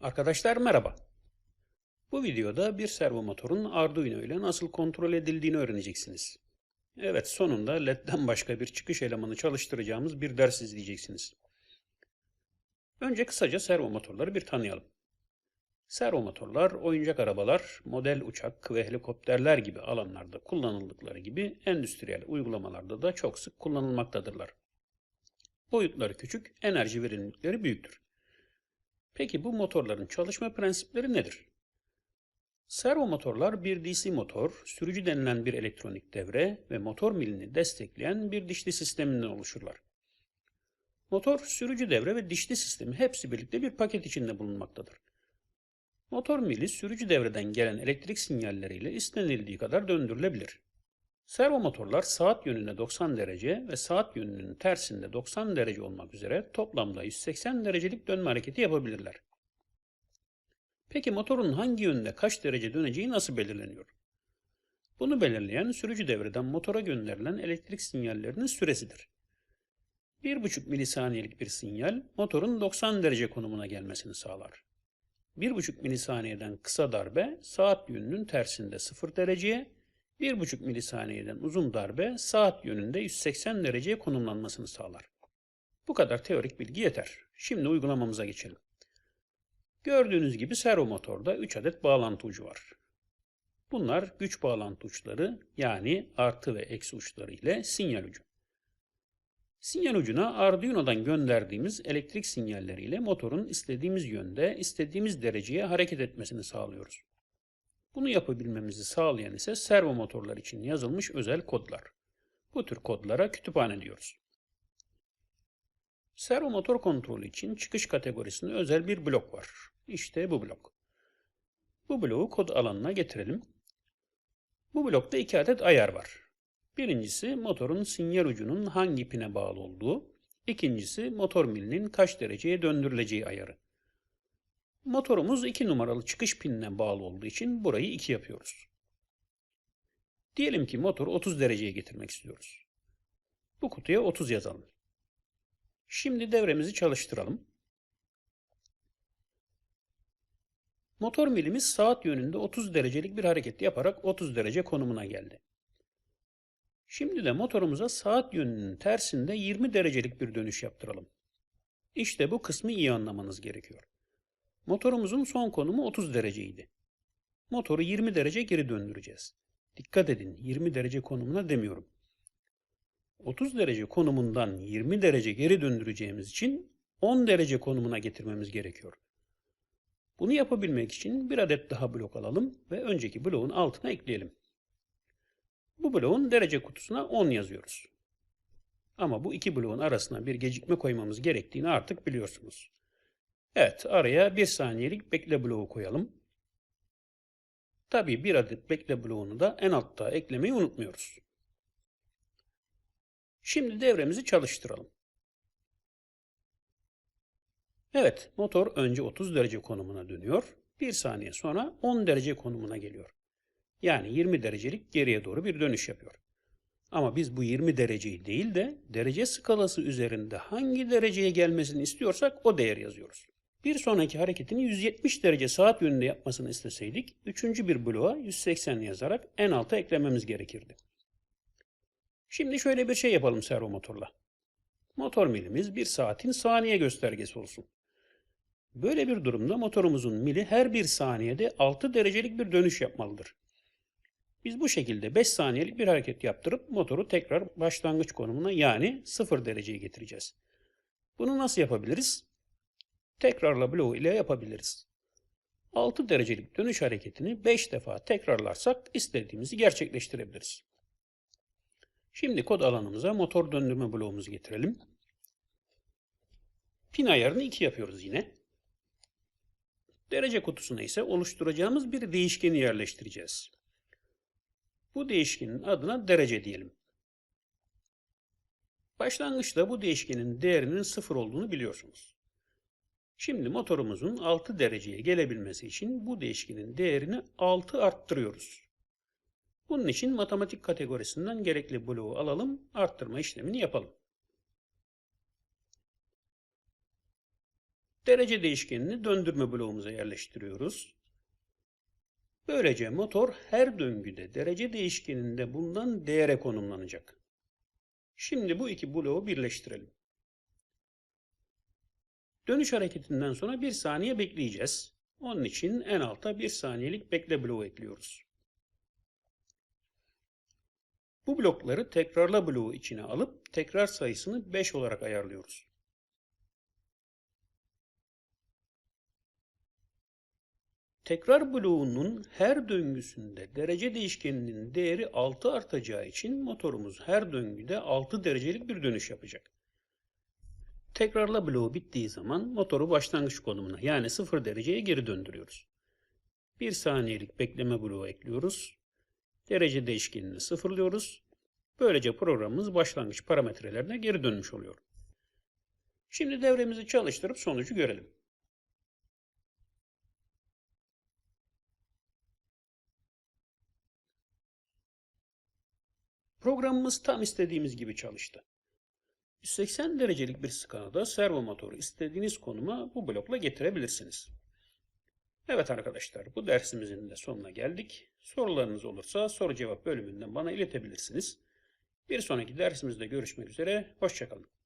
Arkadaşlar merhaba. Bu videoda bir servo motorun Arduino ile nasıl kontrol edildiğini öğreneceksiniz. Evet sonunda LED'den başka bir çıkış elemanı çalıştıracağımız bir ders izleyeceksiniz. Önce kısaca servo motorları bir tanıyalım. Servo motorlar oyuncak arabalar, model uçak ve helikopterler gibi alanlarda kullanıldıkları gibi endüstriyel uygulamalarda da çok sık kullanılmaktadırlar. Boyutları küçük, enerji verimlilikleri büyüktür. Peki bu motorların çalışma prensipleri nedir? Servo motorlar bir DC motor, sürücü denilen bir elektronik devre ve motor milini destekleyen bir dişli sisteminden oluşurlar. Motor, sürücü devre ve dişli sistemi hepsi birlikte bir paket içinde bulunmaktadır. Motor mili sürücü devreden gelen elektrik sinyalleriyle istenildiği kadar döndürülebilir. Servo motorlar saat yönüne 90 derece ve saat yönünün tersinde 90 derece olmak üzere toplamda 180 derecelik dönme hareketi yapabilirler. Peki motorun hangi yönde kaç derece döneceği nasıl belirleniyor? Bunu belirleyen sürücü devreden motora gönderilen elektrik sinyallerinin süresidir. 1,5 milisaniyelik bir sinyal motorun 90 derece konumuna gelmesini sağlar. 1,5 milisaniyeden kısa darbe saat yönünün tersinde 0 dereceye, 1,5 milisaniyeden uzun darbe saat yönünde 180 dereceye konumlanmasını sağlar. Bu kadar teorik bilgi yeter. Şimdi uygulamamıza geçelim. Gördüğünüz gibi servo motorda 3 adet bağlantı ucu var. Bunlar güç bağlantı uçları yani artı ve eksi uçları ile sinyal ucu. Sinyal ucuna Arduino'dan gönderdiğimiz elektrik sinyalleriyle motorun istediğimiz yönde, istediğimiz dereceye hareket etmesini sağlıyoruz. Bunu yapabilmemizi sağlayan ise servo motorlar için yazılmış özel kodlar. Bu tür kodlara kütüphane diyoruz. Servo motor kontrolü için çıkış kategorisinde özel bir blok var. İşte bu blok. Bu bloğu kod alanına getirelim. Bu blokta iki adet ayar var. Birincisi motorun sinyal ucunun hangi pine bağlı olduğu, ikincisi motor milinin kaç dereceye döndürüleceği ayarı. Motorumuz 2 numaralı çıkış pinine bağlı olduğu için burayı 2 yapıyoruz. Diyelim ki motoru 30 dereceye getirmek istiyoruz. Bu kutuya 30 yazalım. Şimdi devremizi çalıştıralım. Motor milimiz saat yönünde 30 derecelik bir hareket yaparak 30 derece konumuna geldi. Şimdi de motorumuza saat yönünün tersinde 20 derecelik bir dönüş yaptıralım. İşte bu kısmı iyi anlamanız gerekiyor. Motorumuzun son konumu 30 dereceydi. Motoru 20 derece geri döndüreceğiz. Dikkat edin 20 derece konumuna demiyorum. 30 derece konumundan 20 derece geri döndüreceğimiz için 10 derece konumuna getirmemiz gerekiyor. Bunu yapabilmek için bir adet daha blok alalım ve önceki bloğun altına ekleyelim. Bu bloğun derece kutusuna 10 yazıyoruz. Ama bu iki bloğun arasına bir gecikme koymamız gerektiğini artık biliyorsunuz. Evet, araya bir saniyelik bekle bloğu koyalım. Tabii bir adet bekle bloğunu da en altta eklemeyi unutmuyoruz. Şimdi devremizi çalıştıralım. Evet, motor önce 30 derece konumuna dönüyor. Bir saniye sonra 10 derece konumuna geliyor. Yani 20 derecelik geriye doğru bir dönüş yapıyor. Ama biz bu 20 dereceyi değil de derece skalası üzerinde hangi dereceye gelmesini istiyorsak o değer yazıyoruz. Bir sonraki hareketini 170 derece saat yönünde yapmasını isteseydik, üçüncü bir bloğa 180 yazarak en alta eklememiz gerekirdi. Şimdi şöyle bir şey yapalım servo motorla. Motor milimiz bir saatin saniye göstergesi olsun. Böyle bir durumda motorumuzun mili her bir saniyede 6 derecelik bir dönüş yapmalıdır. Biz bu şekilde 5 saniyelik bir hareket yaptırıp motoru tekrar başlangıç konumuna yani 0 dereceye getireceğiz. Bunu nasıl yapabiliriz? Tekrarla bloğu ile yapabiliriz. 6 derecelik dönüş hareketini 5 defa tekrarlarsak istediğimizi gerçekleştirebiliriz. Şimdi kod alanımıza motor döndürme bloğumuzu getirelim. Pin ayarını 2 yapıyoruz yine. Derece kutusuna ise oluşturacağımız bir değişkeni yerleştireceğiz. Bu değişkenin adına derece diyelim. Başlangıçta bu değişkenin değerinin 0 olduğunu biliyorsunuz. Şimdi motorumuzun 6 dereceye gelebilmesi için bu değişkenin değerini 6 arttırıyoruz. Bunun için matematik kategorisinden gerekli bloğu alalım, arttırma işlemini yapalım. Derece değişkenini döndürme bloğumuza yerleştiriyoruz. Böylece motor her döngüde derece değişkeninde bulunan değere konumlanacak. Şimdi bu iki bloğu birleştirelim. Dönüş hareketinden sonra 1 saniye bekleyeceğiz. Onun için en alta 1 saniyelik bekle bloğu ekliyoruz. Bu blokları tekrarla bloğu içine alıp tekrar sayısını 5 olarak ayarlıyoruz. Tekrar bloğunun her döngüsünde derece değişkeninin değeri 6 artacağı için motorumuz her döngüde 6 derecelik bir dönüş yapacak. Tekrarla bloğu bittiği zaman motoru başlangıç konumuna yani 0 dereceye geri döndürüyoruz. 1 saniyelik bekleme bloğu ekliyoruz. Derece değişkenini sıfırlıyoruz. Böylece programımız başlangıç parametrelerine geri dönmüş oluyor. Şimdi devremizi çalıştırıp sonucu görelim. Programımız tam istediğimiz gibi çalıştı. 180 derecelik bir skalada servo motoru istediğiniz konuma bu blokla getirebilirsiniz. Evet arkadaşlar bu dersimizin de sonuna geldik. Sorularınız olursa soru cevap bölümünden bana iletebilirsiniz. Bir sonraki dersimizde görüşmek üzere. Hoşçakalın.